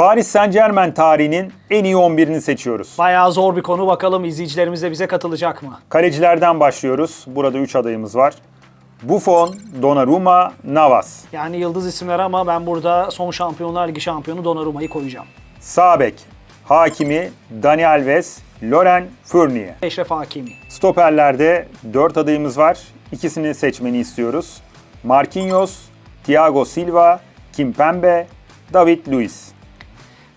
Paris Saint Germain tarihinin en iyi 11'ini seçiyoruz. Bayağı zor bir konu. Bakalım izleyicilerimiz de bize katılacak mı? Kalecilerden başlıyoruz. Burada 3 adayımız var. Buffon, Donnarumma, Navas. Yani yıldız isimler ama ben burada son Şampiyonlar Ligi şampiyonu Donnarumma'yı koyacağım. Sağ bek, Hakimi, Dani Alves, Loren Fournier. Eşref Hakimi. Stoperlerde 4 adayımız var. İkisini seçmeni istiyoruz. Marquinhos, Thiago Silva, Kimpembe, David Luiz.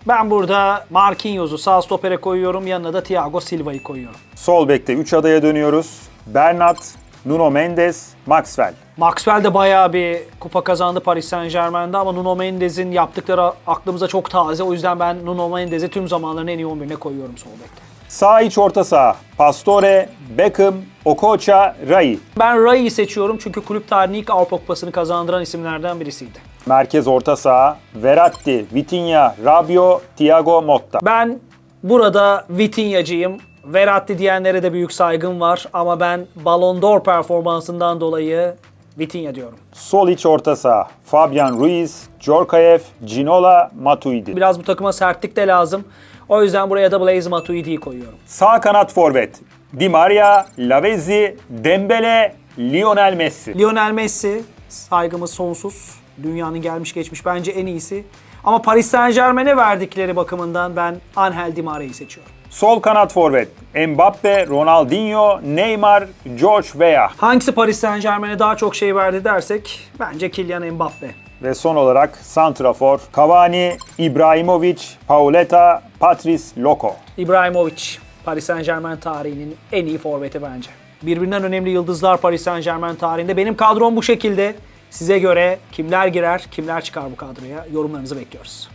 Ben burada Marquinhos'u sağ stopere koyuyorum. Yanına da Thiago Silva'yı koyuyorum. Sol bekte 3 adaya dönüyoruz. Bernat, Nuno Mendes, Maxwell. Maxwell de bayağı bir kupa kazandı Paris Saint Germain'de ama Nuno Mendes'in yaptıkları aklımıza çok taze. O yüzden ben Nuno Mendes'i tüm zamanların en iyi 11'ine koyuyorum sol bekte. Sağ iç orta saha, Pastore, Beckham, Okocha, Rai. Ben Rai'yi seçiyorum çünkü kulüp tarihinin ilk Avrupa Kupası'nı kazandıran isimlerden birisiydi. Merkez orta saha, Verratti, Vitinha, Rabiot, Thiago Motta. Ben burada Vitinha'cıyım. Verratti diyenlere de büyük saygım var ama ben Ballon d'Or performansından dolayı Vitinha diyorum. Sol iç orta saha, Fabian Ruiz, Djorkaeff, Ginola, Matuidi. Biraz bu takıma sertlik de lazım. O yüzden buraya da Blaise Matuidi'yi koyuyorum. Sağ kanat forvet, Di Maria, Lavezzi, Dembele, Lionel Messi. Lionel Messi saygımız sonsuz. Dünyanın gelmiş geçmiş bence en iyisi. Ama Paris Saint Germain'e verdikleri bakımından ben Angel Di Maria'yı seçiyorum. Sol kanat forvet, Mbappe, Ronaldinho, Neymar, George Weah. Hangisi Paris Saint Germain'e daha çok şey verdi dersek bence Kylian Mbappe. Ve son olarak Santrafor, Cavani, Ibrahimovic, Pauleta, Patrice Loco. İbrahimovic, Paris Saint Germain tarihinin en iyi forveti bence. Birbirinden önemli yıldızlar Paris Saint Germain tarihinde. Benim kadrom bu şekilde. Size göre kimler girer, kimler çıkar bu kadroya? Yorumlarınızı bekliyoruz.